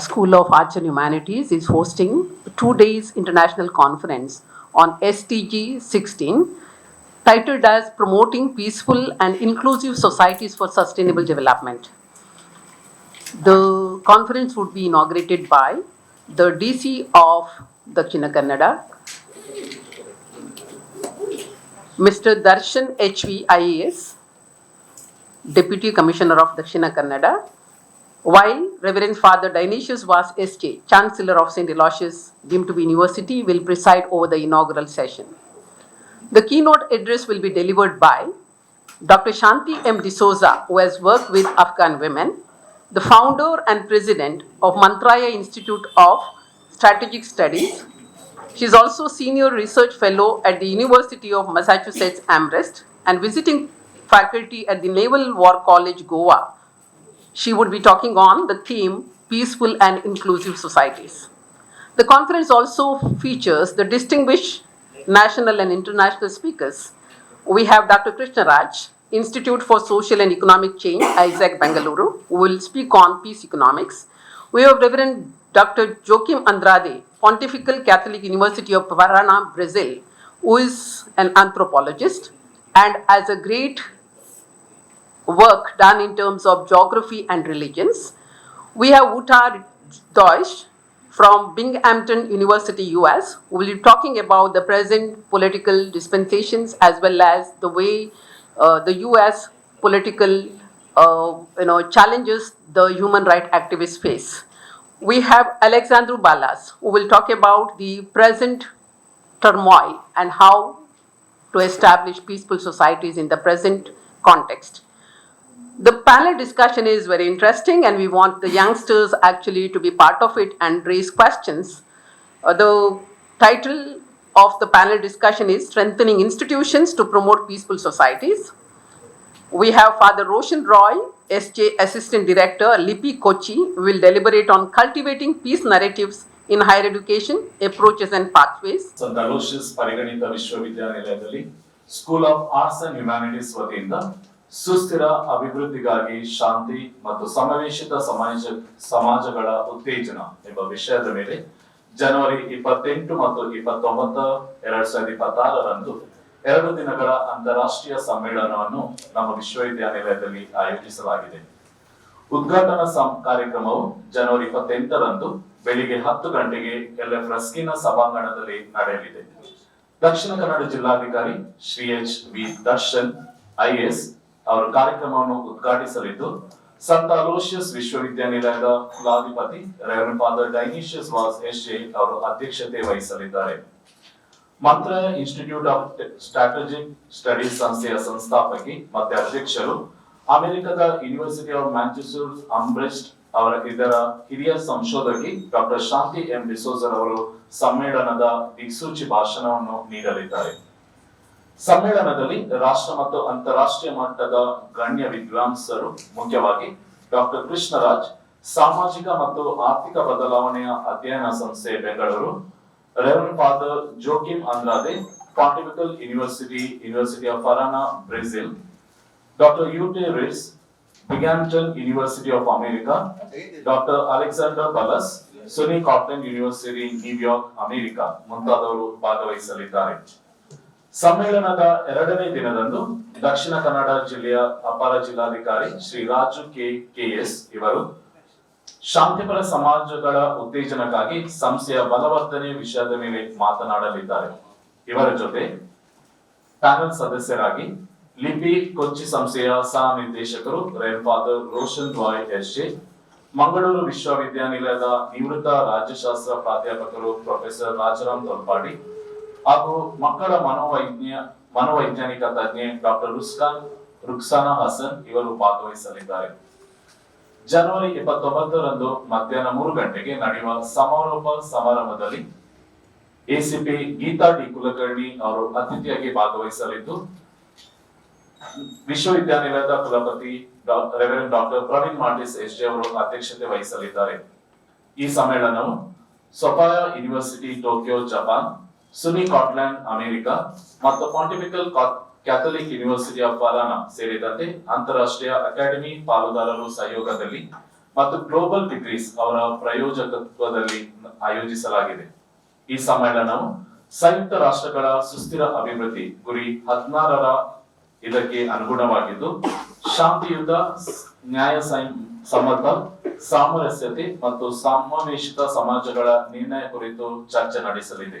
School of Arts and Humanities is hosting two days international conference on SDG 16 titled as Promoting Peaceful and Inclusive Societies for Sustainable Development. The conference would be inaugurated by the DC of Dakshina Kannada, Mr. Darshan HV IAS, Deputy Commissioner of Dakshina Kannada, while Reverend Father Dionysius Vas SJ, Chancellor of St. Aloysius be University, will preside over the inaugural session. The keynote address will be delivered by Dr. Shanti M. D'Souza, who has worked with Afghan women, the founder and president of Mantraya Institute of Strategic Studies. She is also senior research fellow at the University of Massachusetts Amherst and visiting faculty at the Naval War College, Goa. She would be talking on the theme Peaceful and Inclusive Societies. The conference also features the distinguished national and international speakers. We have Dr. Krishna Raj, Institute for Social and Economic Change, Isaac Bangalore, who will speak on peace economics. We have Reverend Dr. Joachim Andrade, Pontifical Catholic University of Paraná, Brazil, who is an anthropologist and as a great work done in terms of geography and religions. We have Uta Deutsch from Binghamton University, US, who will be talking about the present political dispensations as well as the way uh, the US political uh, you know, challenges the human rights activists face. We have Alexandru Balas, who will talk about the present turmoil and how to establish peaceful societies in the present context The panel discussion is very interesting, and we want the youngsters actually to be part of it and raise questions. Uh, the title of the panel discussion is Strengthening Institutions to Promote Peaceful Societies. We have Father Roshan Roy, SJ Assistant Director, Lipi Kochi, will deliberate on cultivating peace narratives in higher education, approaches and pathways. ಸಂತ Aloysius ಪರಿಗಣಿತ ವಿಶ್ವವಿದ್ಯಾನಿಲಯದಲ್ಲಿ school of arts and humanities ವತಿಯಿಂದ ಸುಸ್ಥಿರ ಅಭಿವೃದ್ಧಿಗಾಗಿ ಶಾಂತಿ ಮತ್ತು ಸಮಾವೇಶಿತ ಸಮಾಜ, ಸಮಾಜಗಳ ಉತ್ತೇಜನ ಎಂಬ ವಿಷಯದ ಮೇಲೆ ಜನವರಿ ಇಪ್ಪತ್ತೆಂಟು ಮತ್ತು ಇಪ್ಪತ್ತೊಂಬತ್ತು ಎರಡ್ ಸಾವಿರದ ಇಪ್ಪತ್ತಾರರಂದು ಎರಡು ದಿನಗಳ ಅಂತಾರಾಷ್ಟ್ರೀಯ ಸಮ್ಮೇಳನವನ್ನು ನಮ್ಮ ವಿಶ್ವವಿದ್ಯಾನಿಲಯದಲ್ಲಿ ಆಯೋಜಿಸಲಾಗಿದೆ. ಉದ್ಘಾಟನಾ ಕಾರ್ಯಕ್ರಮವು ಜನವರಿ ಇಪ್ಪತ್ತೆಂಟರಂದು ಬೆಳಿಗ್ಗೆ ಹತ್ತು ಗಂಟೆಗೆ ಎಲ್ಎಫ್ ರಸ್ಕಿನ ಸಭಾಂಗಣದಲ್ಲಿ ನಡೆಯಲಿದೆ. ದಕ್ಷಿಣ ಕನ್ನಡ ಜಿಲ್ಲಾಧಿಕಾರಿ Shri H V Darshan IAS ಅವರು ಕಾರ್ಯಕ್ರಮವನ್ನು ಉದ್ಘಾಟಿಸಲಿದ್ದು, ಸಂತ ಅಲೋಷಿಯಸ್ ವಿಶ್ವವಿದ್ಯಾನಿಲಯದ ಕುಲಾಧಿಪತಿ reverend father Dionysius Vas S J ಅವರು ಅಧ್ಯಕ್ಷತೆ ವಹಿಸಲಿದ್ದಾರೆ. ಮಂತ್ರ ಇನ್ಸ್ಟಿಟ್ಯೂಟ್ ಆಫ್ ಸ್ಟ್ರಾಟಜಿಕ್ ಸ್ಟಡೀಸ್ ಸಂಸ್ಥೆಯ ಸಂಸ್ಥಾಪಕಿ ಮತ್ತೆ ಅಧ್ಯಕ್ಷರು ಅಮೆರಿಕದ ಯೂನಿವರ್ಸಿಟಿ ಆಫ್ ಮ್ಯಾಂಚೆಸ್ಟರ್ ಅಂಬ್ರೆಸ್ಟ್ ಅವರ ಇದರ ಹಿರಿಯ ಸಂಶೋಧಕಿ ಡಾಕ್ಟರ್ ಶಾಂತಿ ಎಂ ಡಿಸೋಜರ್ ಅವರು ಸಮ್ಮೇಳನದ ದಿಕ್ಸೂಚಿ ಭಾಷಣವನ್ನು ನೀಡಲಿದ್ದಾರೆ. ಸಮ್ಮೇಳನದಲ್ಲಿ ರಾಷ್ಟ್ರ ಮತ್ತು ಅಂತಾರಾಷ್ಟ್ರೀಯ ಮಟ್ಟದ ಗಣ್ಯ ವಿದ್ವಾಂಸರು, ಮುಖ್ಯವಾಗಿ ಡಾಕ್ಟರ್ ಕೃಷ್ಣರಾಜ್, ಸಾಮಾಜಿಕ ಮತ್ತು ಆರ್ಥಿಕ ಬದಲಾವಣೆಯ ಅಧ್ಯಯನ ಸಂಸ್ಥೆ Bengaluru reverend father Joachim Andrade pontifical university university of Parana Brazil, doctor Ute Ris Binghamton university of America, doctor Alexander Balas SUNY Cortland university, New York, America ಮುಂತಾದವರು ಭಾಗವಹಿಸಲಿದ್ದಾರೆ. ಸಮ್ಮೇಳನದ ಎರಡನೇ ದಿನದಂದು ದಕ್ಷಿಣ ಕನ್ನಡ ಜಿಲ್ಲೆಯ ಅಪರ ಜಿಲ್ಲಾಧಿಕಾರಿ ಶ್ರೀ ರಾಜು ಕೆ ಕೆಎಸ್ ಇವರು ಶಾಂತಿಪರ ಸಮಾಜಗಳ ಉತ್ತೇಜನಕ್ಕಾಗಿ ಸಂಸ್ಥೆಯ ಬಲವರ್ಧನೆ ವಿಷಯದ ಮೇಲೆ ಮಾತನಾಡಲಿದ್ದಾರೆ. ಇವರ ಜೊತೆ ಪ್ಯಾನಲ್ ಸದಸ್ಯರಾಗಿ ಲಿಪಿ ಕೊಚ್ಚಿ ಸಂಸ್ಥೆಯ ಸಹ ನಿರ್ದೇಶಕರು reverend father Roshan Roy S J Mangaluru ವಿಶ್ವವಿದ್ಯಾನಿಲಯದ ನಿವೃತ್ತ ರಾಜ್ಯಶಾಸ್ತ್ರ ಪ್ರಾಧ್ಯಾಪಕರು ಪ್ರೊಫೆಸರ್ ರಾಜರಾಮ್ ತೊಲ್ಪಾಡಿ ಹಾಗೂ ಮಕ್ಕಳ ಮನೋವೈಜ್ಞ, ಮನೋವೈಜ್ಞಾನಿಕ ತಜ್ಞೆ ಡಾಕ್ಟರ್ ರುಸ್ಕಾನ್, ರುಕ್ಸಾನಾ ಹಸನ್ ಇವರು ಭಾಗವಹಿಸಲಿದ್ದಾರೆ. ಜನವರಿ ಇಪ್ಪತ್ತೊಂಬತ್ತರಂದು ಮಧ್ಯಾಹ್ನ ಮೂರು ಗಂಟೆಗೆ ನಡೆಯುವ ಸಮಾರೋಪ ಸಮಾರಂಭದಲ್ಲಿ ಎಸಿಪಿ ಗೀತಾ ಡಿ ಕುಲಕರ್ಣಿ ಅವರು ಅತಿಥಿಯಾಗಿ ಭಾಗವಹಿಸಲಿದ್ದು, ವಿಶ್ವವಿದ್ಯಾನಿಲಯದ ಕುಲಪತಿ reverend doctor Praveen Martis S J ಅವರು ಅಧ್ಯಕ್ಷತೆ ವಹಿಸಲಿದ್ದಾರೆ. ಈ ಸಮ್ಮೇಳನವು Sophia university Tokyo, Japan SUNY Cortland America ಮತ್ತು pontifical catholic university of Parana ಸೇರಿದಂತೆ ಅಂತಾರಾಷ್ಟ್ರೀಯ ಅಕಾಡೆಮಿ ಪಾಲುದಾರರು ಸಹಯೋಗದಲ್ಲಿ ಮತ್ತು ಗ್ಲೋಬಲ್ ಡಿಗ್ರೀಸ್ ಅವರ ಪ್ರಯೋಜಕತ್ವದಲ್ಲಿ ಆಯೋಜಿಸಲಾಗಿದೆ. ಈ ಸಮ್ಮೇಳನವು ಸಂಯುಕ್ತ ರಾಷ್ಟ್ರಗಳ ಸುಸ್ಥಿರ ಅಭಿವೃದ್ಧಿ ಗುರಿ ಹದಿನಾರರ ಇದಕ್ಕೆ ಅನುಗುಣವಾಗಿದ್ದು, ಶಾಂತಿಯುತ ನ್ಯಾಯ ಸಮ್ಮತ, ಸಾಮರಸ್ಯತೆ ಮತ್ತು ಸಮಾವೇಶಿತ ಸಮಾಜಗಳ ನಿರ್ಣಯ ಕುರಿತು ಚರ್ಚೆ ನಡೆಸಲಿದೆ.